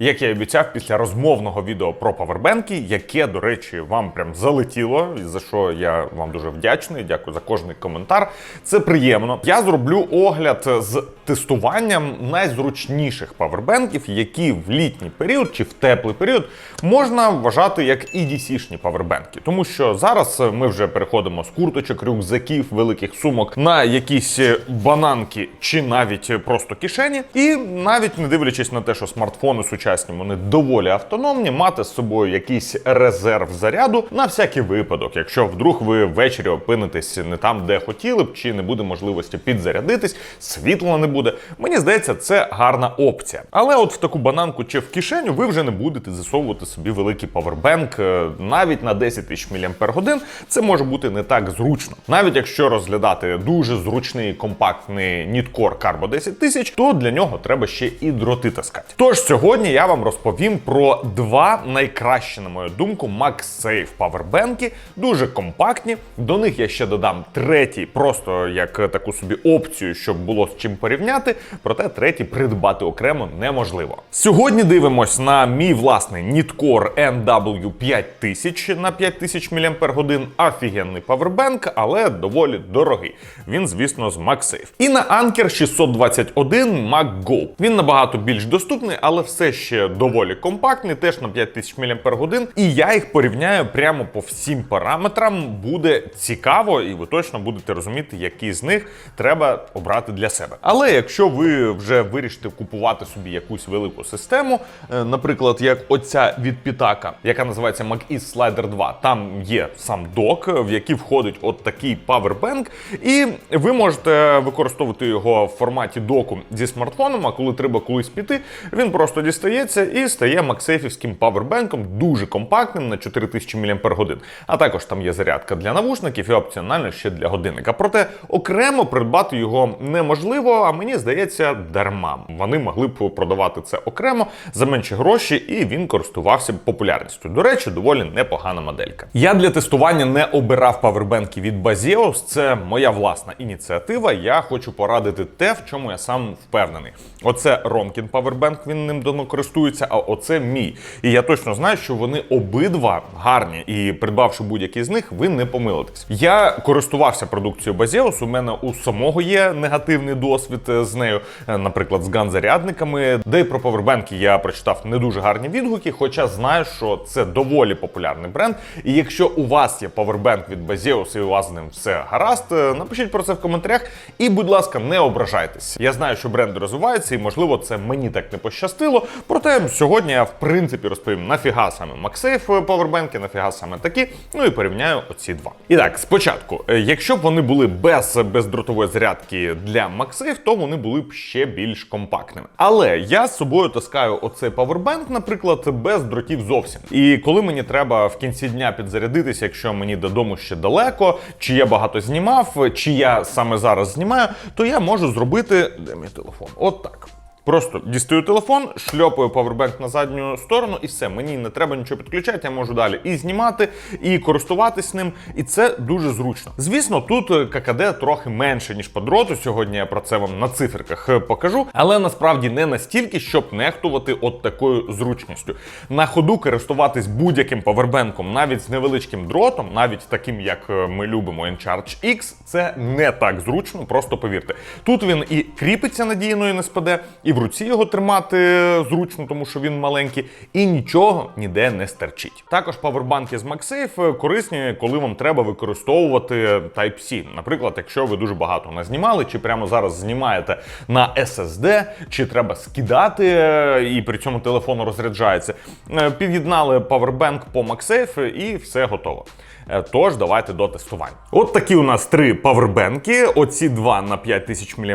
Як я і обіцяв після розмовного відео про павербенки, яке, до речі, вам прям залетіло, і за що я вам дуже вдячний. Дякую за кожний коментар. Це приємно. Я зроблю огляд з тестуванням найзручніших павербенків, які в літній період чи в теплий період можна вважати як EDC-шні павербенки. Тому що зараз ми вже переходимо з курточок, рюкзаків, великих сумок на якісь бананки чи навіть просто кишені. І навіть не дивлячись на те, що смартфони сучасні вони доволі автономні, мати з собою якийсь резерв заряду на всякий випадок, якщо вдруг ви ввечері опинитесь не там, де хотіли б, чи не буде можливості підзарядитись, світла не буде. Мені здається, це гарна опція. Але от в таку бананку чи в кишеню ви вже не будете засовувати собі великий павербенк е, навіть на 10 тисяч мАч. Це може бути не так зручно. Навіть якщо розглядати дуже зручний компактний Nitcore Carbo 10 тисяч, то для нього треба ще і дроти таскати. Тож сьогодні я вам розповім про два найкращі, на мою думку, MagSafe павербенки, дуже компактні. До них я ще додам третій, просто як таку собі опцію, щоб було з чим порівняти. Проте третій придбати окремо неможливо. Сьогодні дивимось на мій власний Nitcore NW5000 на 5000 мАч. Офігенний павербенк, але доволі дорогий. Він, звісно, з MagSafe. І на Anker 621 MagGo. Він набагато більш доступний, але все ще доволі компактний, теж на 5000 мАч. І я їх порівняю прямо по всім параметрам. Буде цікаво, і ви точно будете розуміти, які з них треба обрати для себе. Але якщо ви вже вирішите купувати собі якусь велику систему, е, наприклад, як оця від Pitaka, яка називається MagEase Slider 2, там є сам док, в який входить от такий павербенк, і ви можете використовувати його в форматі доку зі смартфоном. А коли треба колись піти, він просто дістається і стає максейфівським павербенком, дуже компактним на 4000 мАч. А також там є зарядка для навушників і опціонально ще для годинника. Проте окремо придбати його неможливо, а мені здається, дарма. Вони могли б продавати це окремо за менші гроші, і він користувався б популярністю. До речі, доволі непогана моделька. Я для тестування не обирав павербенки від Baseos, це моя власна ініціатива. Я хочу порадити те, в чому я сам впевнений. Оце Ромкін павербенк, він ним давно а оце мій. І я точно знаю, що вони обидва гарні, і придбавши будь-який з них, ви не помилитесь. Я користувався продукцією Baseos, у мене у самого є негативний досвід е, з нею, е, наприклад, з ганзарядниками, де про павербенки я прочитав не дуже гарні відгуки, хоча знаю, що це доволі популярний бренд. І якщо у вас є павербенк від Baseos і у вас з ним все гаразд, е, напишіть про це в коментарях. І, будь ласка, не ображайтесь. Я знаю, що бренди розвиваються, і можливо це мені так не пощастило. Проте сьогодні я в принципі розповім нафіга саме MagSafe павербенки, нафіга саме такі. Ну і порівняю оці два. І так, спочатку, е, якщо б вони були без бездротової зарядки для MagSafe, то вони були б ще більш компактними. Але я з собою таскаю оцей павербенк, наприклад, без дротів зовсім. І коли мені треба в кінці дня підзарядитися, якщо мені додому ще далеко, чи я багато знімав, чи я саме зараз знімаю, то я можу зробити. Де мій телефон? От так. Просто дістаю телефон, шльопаю павербенк на задню сторону, і все. Мені не треба нічого підключати. Я можу далі і знімати, і користуватись ним. І це дуже зручно. Звісно, тут е, ККД трохи менше ніж по дроту. Сьогодні я про це вам на циферках е, покажу, але насправді не настільки, щоб нехтувати от такою зручністю. На ходу користуватись будь-яким павербенком, навіть з невеличким дротом, навіть таким, як е, ми любимо Encharge X, це не так зручно, просто повірте. Тут він і кріпиться надійно і не спаде, і в руці його тримати зручно, тому що він маленький, і нічого ніде не стерчить. Також павербанки з MagSafe корисні, коли вам треба використовувати Type-C. Наприклад, якщо ви дуже багато назнімали, чи прямо зараз знімаєте на SSD, чи треба скидати, е, і при цьому телефон розряджається. Е, Під'єднали павербанк по MagSafe і все готово. Е, Тож давайте до тестування. От такі у нас три павербенки. Оці два на 5000 мАч,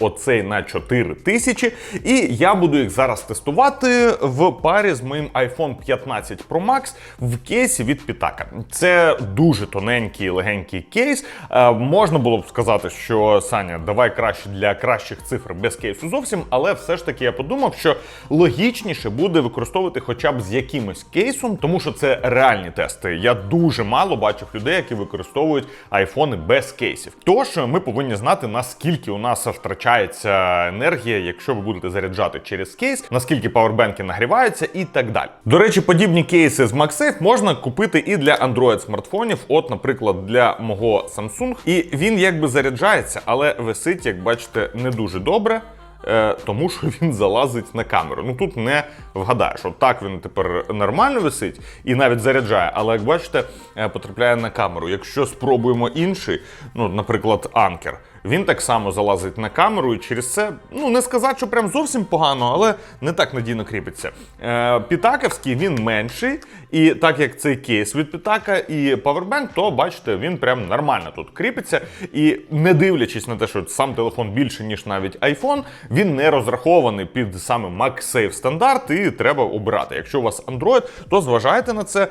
оцей на 4000. І я буду їх зараз тестувати в парі з моїм iPhone 15 Pro Max в кейсі від Pitaka. Це дуже тоненький, легенький кейс. Е, можна було б сказати, що Саня, давай краще для кращих цифр без кейсу зовсім, але все ж таки я подумав, що логічніше буде використовувати хоча б з якимось кейсом, тому що це реальні тести. Я дуже чимало бачив людей, які використовують айфони без кейсів. Тож ми повинні знати, наскільки у нас втрачається енергія, якщо ви будете заряджати через кейс, наскільки павербенки нагріваються і так далі. До речі, подібні кейси з MagSafe можна купити і для Android смартфонів. От, наприклад, для мого Samsung. І він якби заряджається, але висить, як бачите, не дуже добре. Е, Тому що він залазить на камеру. Ну тут не вгадаєш. От так він тепер нормально висить і навіть заряджає, але як бачите, е, потрапляє на камеру. Якщо спробуємо інший, ну, наприклад, анкер, він так само залазить на камеру, і через це, ну не сказати, що прям зовсім погано, але не так надійно кріпиться. Е, Пітаковський він менший, і так як цей кейс від Пітака і Powerbank, то бачите, він прям нормально тут кріпиться. І не дивлячись на те, що сам телефон більше, ніж навіть iPhone, він не розрахований під саме MagSafe стандарт, і треба обирати. Якщо у вас Android, то зважайте на це.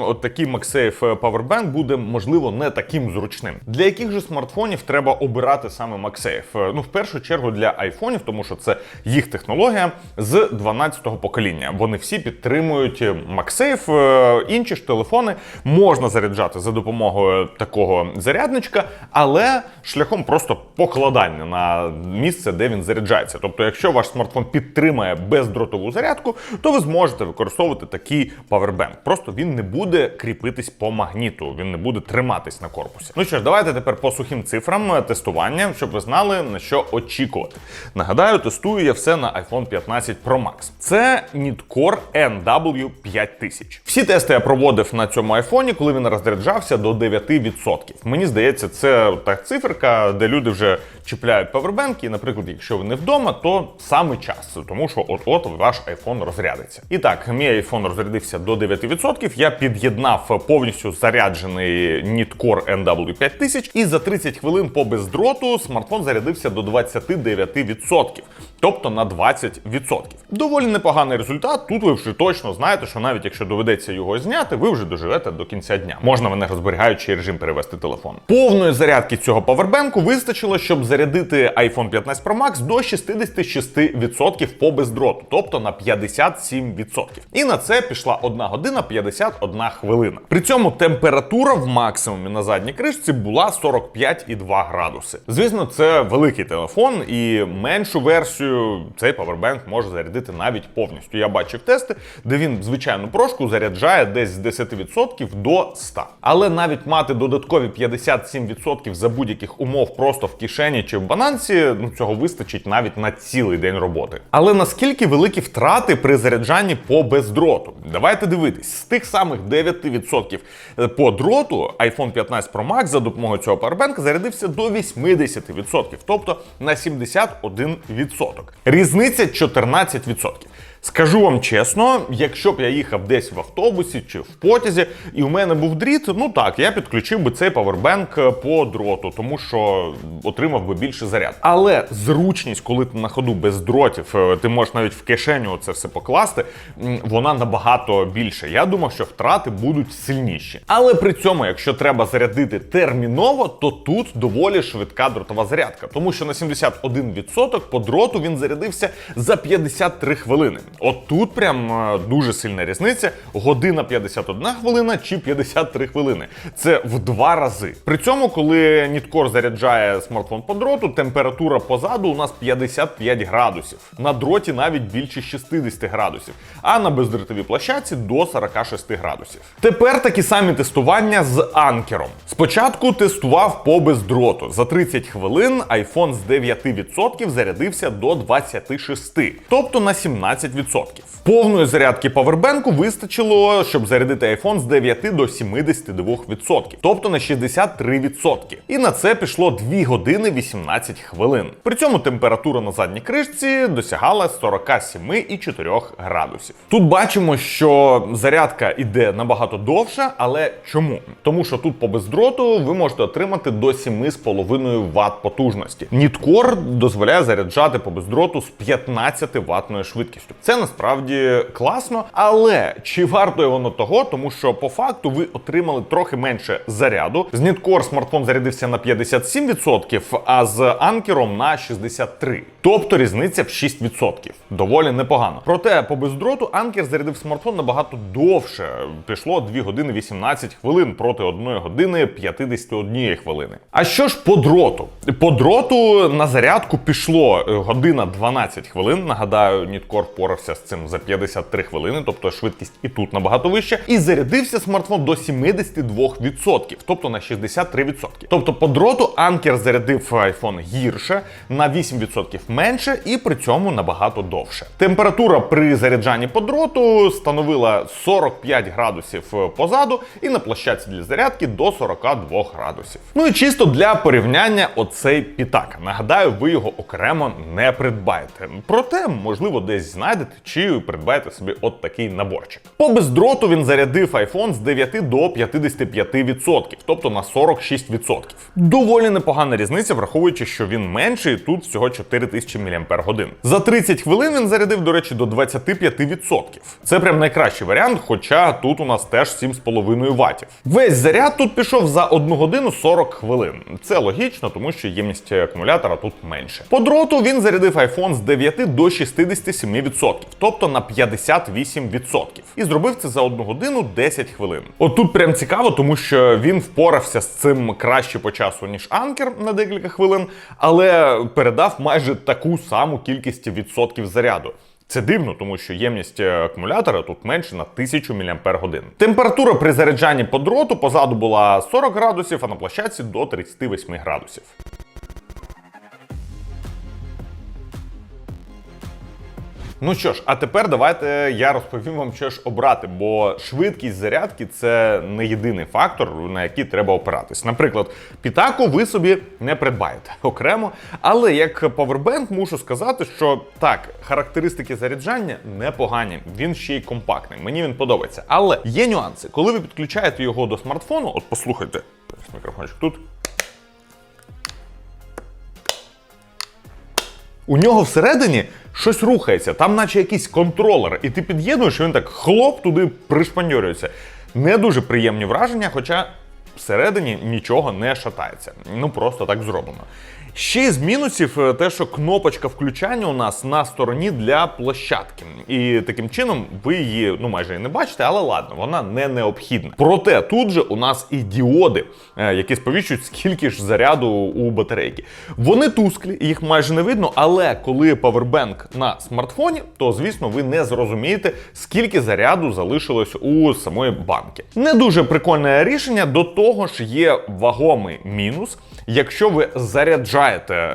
От такий MagSafe Powerbank буде, можливо, не таким зручним. Для яких же смартфонів треба обирати саме MagSafe? Е, Ну, в першу чергу для айфонів, тому що це їх технологія з 12-го покоління. Вони всі підтримують MagSafe. Е, Інші ж телефони можна заряджати за допомогою такого зарядничка, але шляхом просто покладання на місце, де він заряджається. Тобто, якщо ваш смартфон підтримує бездротову зарядку, то ви зможете використовувати такий павербенк. Просто він не буде кріпитись по магніту, він не буде триматись на корпусі. Ну що ж, давайте тепер по сухим цифрам е, тестування, щоб ви знали на що очікувати. Нагадаю, тестую я все на iPhone 15 Pro Max. Це Nidcore NW5000. Всі тести я проводив на цьому айфоні, коли він розряджався до 9%. Мені здається, це та циферка, де люди вже чіпляють павербенки. І, наприклад, якщо ви не вдома, то саме час, тому що от-от ваш iPhone розрядиться. І так, мій iPhone розрядився до 9%. Я під'єднав повністю заряджений Nidcore NW5000, і за 30 хвилин по бездроту смартфон зарядився до 29%. Тобто на 20%. Доволі непоганий результат. Тут ви вже точно знаєте, що навіть якщо доведеться його зняти, ви вже доживете до кінця дня. Можна в енергозберігаючий режим перевести телефон. Повної зарядки цього павербенку вистачило, щоб зарядити iPhone 15 Pro Max до 66% по бездроту, тобто на 57%. І на це пішла 1 година 51 хвилина. При цьому температура в максимумі на задній кришці була 45,2 градуси. Звісно, це великий телефон, і меншу версію цей павербенк може зарядити навіть повністю. Я бачив тести, де він звичайну прошку заряджає десь з 10% до 100%. Але навіть мати додаткові 57% за будь-яких умов просто в кишені чи в бананці, ну цього вистачить навіть на цілий день роботи. Але наскільки великі втрати при заряджанні по бездроту? Давайте дивитись, з тих самих 9% по дроту iPhone 15 Pro Max за допомогою цього парбенка зарядився до 80%, тобто на 71%. Різниця 14%. Скажу вам чесно, якщо б я їхав десь в автобусі чи в потязі, і у мене був дріт, ну так, я підключив би цей павербенк по дроту, тому що отримав би більше заряд. Але зручність, коли ти на ходу без дротів, е, ти можеш навіть в кишеню це все покласти, вона набагато більше. Я думав, що втрати будуть сильніші. Але при цьому, якщо треба зарядити терміново, то тут доволі швидка дротова зарядка, тому що на 71% по дроту він зарядився за 53 хвилини. От тут прям е, дуже сильна різниця: година 51 хвилина чи 53 хвилини. Це в два рази. При цьому, коли Ніткор заряджає смартфон по дроту, температура позаду у нас 55 градусів. На дроті навіть більше 60 градусів, а на бездротовій площадці до 46 градусів. Тепер такі самі тестування з анкером. Спочатку тестував по бездроту. За 30 хвилин iPhone з 9% зарядився до 26, тобто на 17%. Повної зарядки павербенку вистачило, щоб зарядити iPhone з 9 до 72%, тобто на 63%. І на це пішло 2 години 18 хвилин. При цьому температура на задній кришці досягала 47,4 градусів. Тут бачимо, що зарядка іде набагато довше, але чому? Тому що тут по бездроту ви можете отримати до 7,5 Вт потужності. Ніткор дозволяє заряджати по бездроту з 15 ватною швидкістю. Це Це насправді класно, але чи вартує воно того, тому що по факту ви отримали трохи менше заряду. З Ніткор смартфон зарядився на 57%, а з анкером на 63%. Тобто різниця в 6%. Доволі непогано. Проте по бездроту анкер зарядив смартфон набагато довше. Пішло 2 години 18 хвилин проти 1 години 51 хвилини. А що ж по дроту? По дроту на зарядку пішло е, година 12 хвилин. Нагадаю, Ніткор впорався з цим за 53 хвилини, тобто швидкість і тут набагато вища. І зарядився смартфон до 72%, тобто на 63%. Тобто по дроту анкер зарядив iPhone гірше, на 8% менше і при цьому набагато довше. Температура при заряджанні по дроту становила 45 градусів позаду, і на площадці для зарядки до 42 градусів. Ну і чисто для порівняння, оцей пітака. Нагадаю, ви його окремо не придбаєте. Проте, можливо, десь знайдете чи придбаєте собі от такий наборчик. По бездроту він зарядив iPhone з 9 до 55%, тобто на 46%. Доволі непогана різниця, враховуючи, що він менший, тут всього 4000 мАч. За 30 хвилин він зарядив, до речі, до 25%. Це прям найкращий варіант, хоча тут у нас теж 7,5 ватів. Весь заряд тут пішов за 1 годину 40 хвилин. Це логічно, тому що ємність акумулятора тут менше. По дроту він зарядив iPhone з 9 до 67%, тобто на 58%. І зробив це за 1 годину 10 хвилин. От тут прям цікаво, тому що він впорався з цим краще по часу, ніж анкер на декілька хвилин, але передав майже таку саму кількість відсотків заряду. Це дивно, тому що ємність акумулятора тут менше на 1000 мАч. Температура при заряджанні по дроту позаду була 40 градусів, а на площадці до 38 градусів. Ну що ж, а тепер давайте я розповім вам, що ж обрати, бо швидкість зарядки це не єдиний фактор, на який треба опиратись. Наприклад, пітаку ви собі не придбаєте окремо, але як павербенк мушу сказати, що так, характеристики заряджання непогані, він ще й компактний. Мені він подобається. Але є нюанси, коли ви підключаєте його до смартфону, от послухайте, мікрофончик тут. У нього всередині щось рухається, там наче якийсь контролер, і ти під'єднуєш, і він так хлоп туди пришпаньорюється. Не дуже приємні враження, хоча всередині нічого не шатається. Ну просто так зроблено. Ще з мінусів е, те, що кнопочка включання у нас на стороні для площадки. І таким чином ви її ну майже і не бачите, але ладно, вона не необхідна. Проте тут же у нас і діоди, е, які сповіщують, скільки ж заряду у батарейки. Вони тусклі, їх майже не видно, але коли павербенк на смартфоні, то звісно ви не зрозумієте, скільки заряду залишилось у самої банки. Не дуже прикольне рішення, до того ж є вагомий мінус. Якщо ви заряджаєте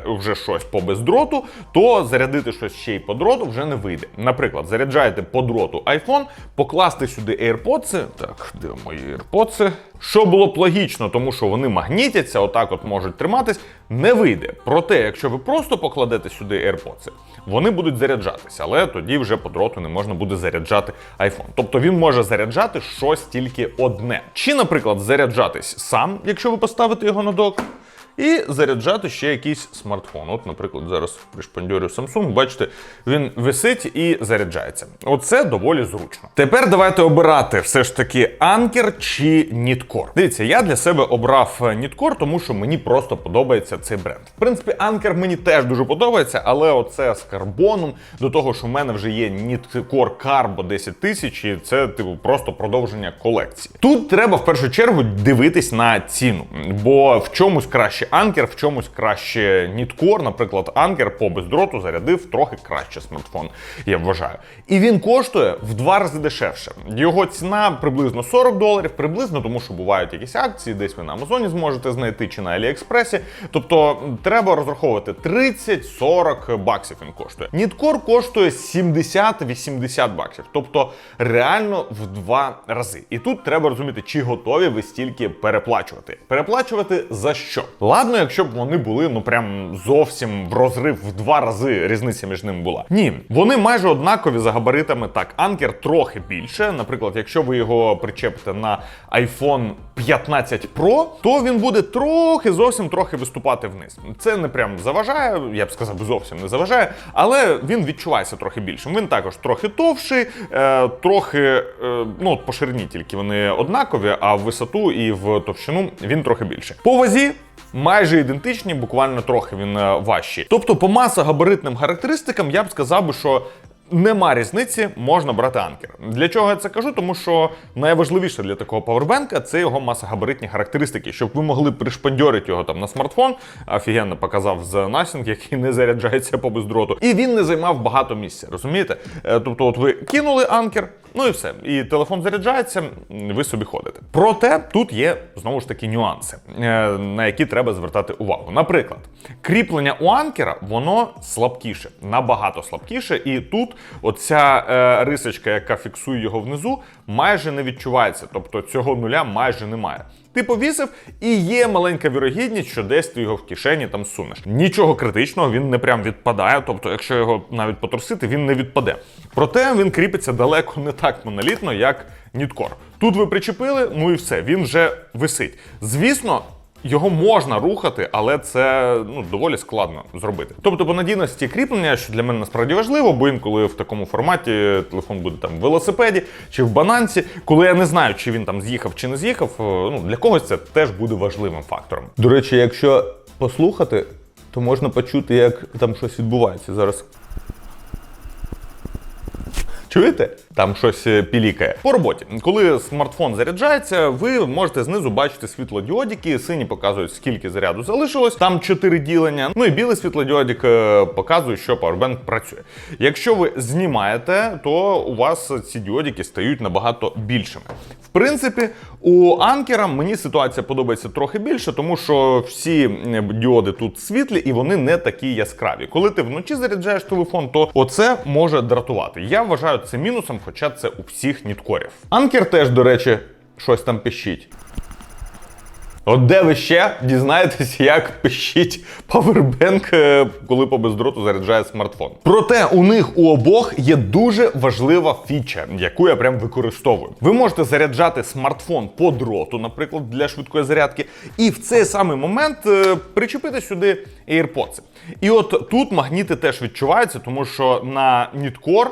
вже щось по бездроту, то зарядити щось ще й по дроту вже не вийде. Наприклад, заряджаєте по дроту iPhone, покласти сюди AirPods, так, де мої AirPods, що було б логічно, тому що вони магнітяться, отак от можуть триматись, не вийде. Проте, якщо ви просто покладете сюди AirPods, вони будуть заряджатися, але тоді вже по дроту не можна буде заряджати iPhone. Тобто він може заряджати щось тільки одне. Чи, наприклад, заряджатись сам, якщо ви поставите його на док. І заряджати ще якийсь смартфон. От, наприклад, зараз пришпандьорю Samsung, бачите, він висить і заряджається. Оце доволі зручно. Тепер давайте обирати все ж таки Anker чи Nitcore. Дивіться, я для себе обрав Nitcore, тому що мені просто подобається цей бренд. В принципі, Anker мені теж дуже подобається, але оце з карбоном, до того, що в мене вже є Nitcore Carbo 10 тисяч, і це типу просто продовження колекції. Тут треба в першу чергу дивитись на ціну, бо в чомусь краще Анкер, в чомусь краще Ніткор. Наприклад, Анкер по бездроту зарядив трохи краще смартфон, я вважаю. І він коштує в два рази дешевше. Його ціна приблизно 40 доларів, приблизно, тому що бувають якісь акції, десь ви на Амазоні зможете знайти чи на Аліекспресі. Тобто треба розраховувати 30-40 баксів він коштує. Ніткор коштує 70-80 баксів, тобто реально в два рази. І тут треба розуміти, чи готові ви стільки переплачувати. Переплачувати за що? Ладно, якщо б вони були ну прям зовсім в розрив в два рази різниця між ними була. Ні, вони майже однакові за габаритами. Так, анкер трохи більше. Наприклад, якщо ви його причепите на iPhone 15 Pro, то він буде трохи зовсім трохи виступати вниз. Це не прям заважає, я б сказав, зовсім не заважає, але він відчувається трохи більшим. Він також трохи товший, е, трохи е, ну по ширині тільки вони однакові, а в висоту і в товщину він трохи більше. По вазі. Майже ідентичні, буквально трохи він е, важчий. Тобто, по масогабаритним характеристикам я б сказав би, що Нема різниці, можна брати анкер. Для чого я це кажу? Тому що найважливіше для такого павербенка це його масогабаритні характеристики, щоб ви могли пришпандьорити його там на смартфон. Офігенно показав з Nothing, який не заряджається по бездроту. І він не займав багато місця. Розумієте? Е, Тобто, от ви кинули анкер, ну і все. І телефон заряджається, ви собі ходите. Проте тут є знову ж таки нюанси, е, на які треба звертати увагу. Наприклад, кріплення у анкера воно слабкіше, набагато слабкіше, і тут оця е, рисочка, яка фіксує його внизу, майже не відчувається. Тобто цього нуля майже немає. Ти повісив, і є маленька вірогідність, що десь ти його в кишені там сунеш. Нічого критичного, він не прям відпадає. Тобто, якщо його навіть потрусити, він не відпаде. Проте він кріпиться далеко не так монолітно, як Ніткор. Тут ви причепили, ну і все, він вже висить. Звісно. Його можна рухати, але це ну доволі складно зробити. Тобто, по надійності кріплення, що для мене насправді важливо, бо інколи в такому форматі телефон буде там в велосипеді чи в бананці, коли я не знаю, чи він там з'їхав чи не з'їхав. е, Ну для когось це теж буде важливим фактором. До речі, якщо послухати, то можна почути, як там щось відбувається зараз. Чуєте? Там щось е, пілікає. По роботі, коли смартфон заряджається, ви можете знизу бачити світлодіодики. Сині показують, скільки заряду залишилось. Там 4 ділення. Ну і білий світлодіодик е, показує, що Powerbank працює. Якщо ви знімаєте, то у вас ці діодики стають набагато більшими. В принципі, у анкера мені ситуація подобається трохи більше, тому що всі діоди тут світлі і вони не такі яскраві. Коли ти вночі заряджаєш телефон, то оце може дратувати. Я вважаю це мінусом, хоча це у всіх ніткорів. Анкер теж, до речі, щось там пищить. От де ви ще дізнаєтесь, як пищить павербенк, е, коли по бездроту заряджає смартфон. Проте у них у обох є дуже важлива фіча, яку я прям використовую. Ви можете заряджати смартфон по дроту, наприклад, для швидкої зарядки, і в цей самий момент е, причепити сюди AirPods. І от тут магніти теж відчуваються, тому що на Ніткор е,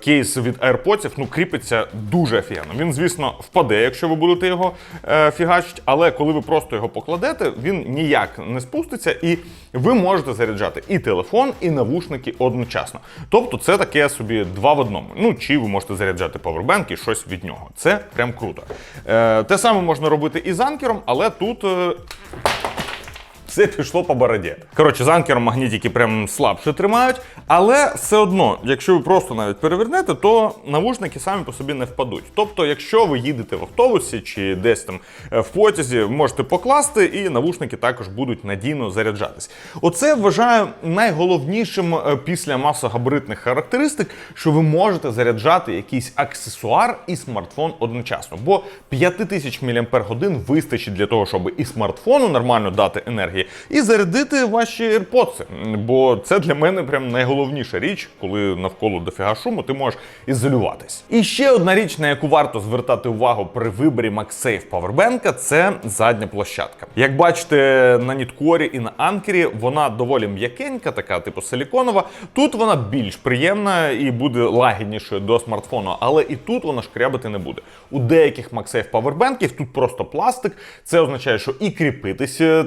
кейс від AirPods ну, кріпиться дуже офігенно. Він, звісно, впаде, якщо ви будете його е, фігачити, але коли ви просто його покладете, він ніяк не спуститься, і ви можете заряджати і телефон, і навушники одночасно. Тобто це таке собі два в одному. Ну, чи ви можете заряджати павербенк і щось від нього. Це прям круто. Е, те саме можна робити і з анкером, але тут. Все пішло по бороді. Коротше, з анкером магнітики прям слабше тримають, але все одно, якщо ви просто навіть перевернете, то навушники самі по собі не впадуть. Тобто, якщо ви їдете в автобусі чи десь там е, в потязі, можете покласти, і навушники також будуть надійно заряджатись. Оце вважаю найголовнішим е, після масогабаритних характеристик, що ви можете заряджати якийсь аксесуар і смартфон одночасно. Бо 5000 мАч вистачить для того, щоб і смартфону нормально дати енергії, і зарядити ваші AirPods. Бо це для мене прям найголовніша річ, коли навколо дофіга шуму, ти можеш ізолюватись. І ще одна річ, на яку варто звертати увагу при виборі MagSafe Powerbank, це задня площадка. Як бачите, на Ніткорі і на анкері вона доволі м'якенька, така типу силіконова. Тут вона більш приємна і буде лагіднішою до смартфону, але і тут вона шкрябати не буде. У деяких MagSafe Powerbankів тут просто пластик. Це означає, що і кріпитись е,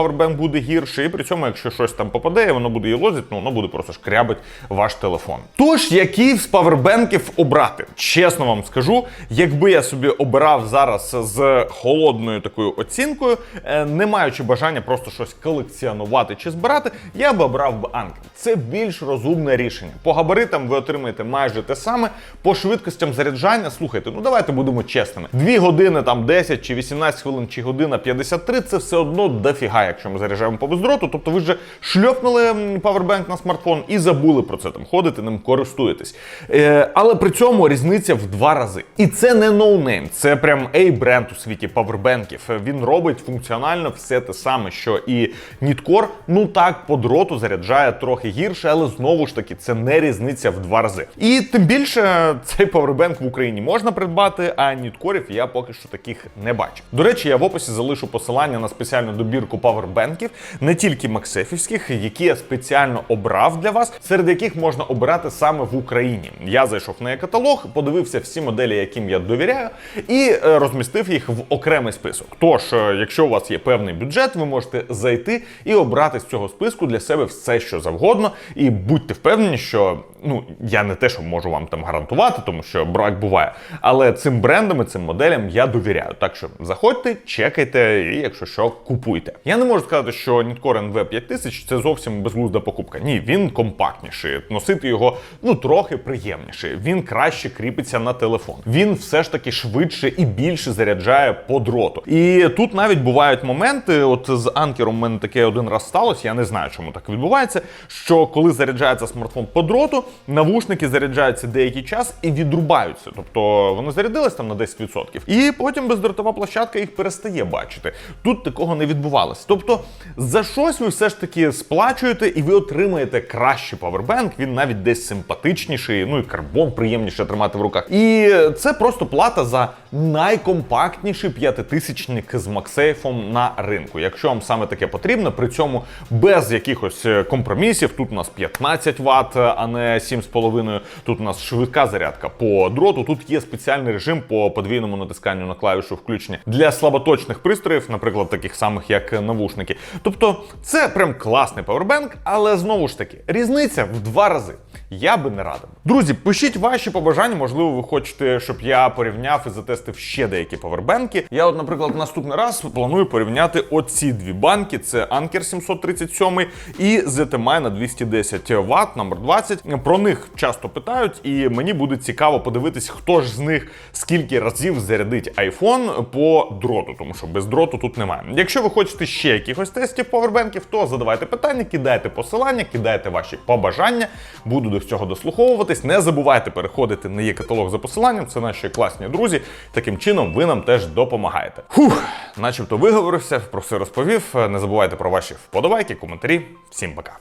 такий павербенк буде гірше, і при цьому, якщо щось там попаде, і воно буде її лозити, ну воно буде просто шкрябить ваш телефон. Тож, який з павербенків обрати? Чесно вам скажу, якби я собі обирав зараз з холодною такою оцінкою, е, не маючи бажання просто щось колекціонувати чи збирати, я би обрав би Анкер. Це більш розумне рішення. По габаритам ви отримаєте майже те саме. По швидкостям заряджання, слухайте, ну давайте будемо чесними. Дві години, там 10 чи 18 хвилин, чи година 53 це все одно дофіга якщо ми заряджаємо по бездроту. Тобто ви вже шльопнули павербенк на смартфон і забули про це. Там ходите, ним користуєтесь. Е, але при цьому різниця в два рази. І це не ноунейм, це прям A-бренд у світі павербенків. Він робить функціонально все те саме, що і Ніткор. Ну так, по дроту заряджає трохи гірше, але знову ж таки це не різниця в два рази. І тим більше цей павербенк в Україні можна придбати, а ніткорів я поки що таких не бачу. До речі, я в описі залишу посилання на спеціальну добірку павербенків, не тільки максефівських, які я спеціально обрав для вас, серед яких можна обирати саме в Україні. Я зайшов на каталог, подивився всі моделі, яким я довіряю, і е, розмістив їх в окремий список. Тож, е, якщо у вас є певний бюджет, ви можете зайти і обрати з цього списку для себе все, що завгодно. І будьте впевнені, що ну я не те, що можу вам там гарантувати, тому що брак буває. Але цим брендам і цим моделям я довіряю. Так що заходьте, чекайте, і якщо що, купуйте. Я не можу сказати, що Nitcore NV 5000 це зовсім безглузда покупка. Ні, він компактніший. Носити його ну трохи приємніше. Він краще кріпиться на телефон. Він все ж таки швидше і більше заряджає по дроту. І тут навіть бувають моменти. От з анкером у мене таке один раз сталося. Я не знаю, чому так відбувається. Що коли заряджається смартфон по дроту, навушники заряджаються деякий час і відрубаються. Тобто вони зарядились там на 10%. І потім бездротова площадка їх перестає бачити. Тут такого не відбувалося. Тобто за щось ви все ж таки сплачуєте і ви отримаєте кращий павербенк. Він навіть десь симпатичніший, ну і карбон приємніше тримати в руках. І це просто плата за найкомпактніший п'ятитисячник з Максейфом на ринку. Якщо вам саме таке потрібно, при цьому без якихось е, компромісів. Тут у нас 15 Вт, а не 7,5. Тут у нас швидка зарядка по дроту. Тут є спеціальний режим по подвійному натисканню на клавішу включення для слаботочних пристроїв, наприклад, таких самих як навушники. Тобто, це прям класний павербенк, але знову ж таки, різниця в два рази. Я би не радив. Друзі, пишіть ваші побажання. Можливо, ви хочете, щоб я порівняв і затестив ще деякі павербенки. Я, от, наприклад, наступний раз планую порівняти оці дві банки: це Anker 737 і ZTMI на 210 Вт, номер 20. Про них часто питають, і мені буде цікаво подивитись, хто ж з них скільки разів зарядить iPhone по дроту, тому що без дроту тут немає. Якщо ви хочете ще якихось тестів павербенків, то задавайте питання, кидайте посилання, кидайте ваші побажання. Буду до цього дослуховуватись. Не забувайте переходити на є каталог за посиланням. Це наші класні друзі. Таким чином ви нам теж допомагаєте. Хух, начебто виговорився, про все розповів. Не забувайте про ваші вподобайки, коментарі. Всім пока.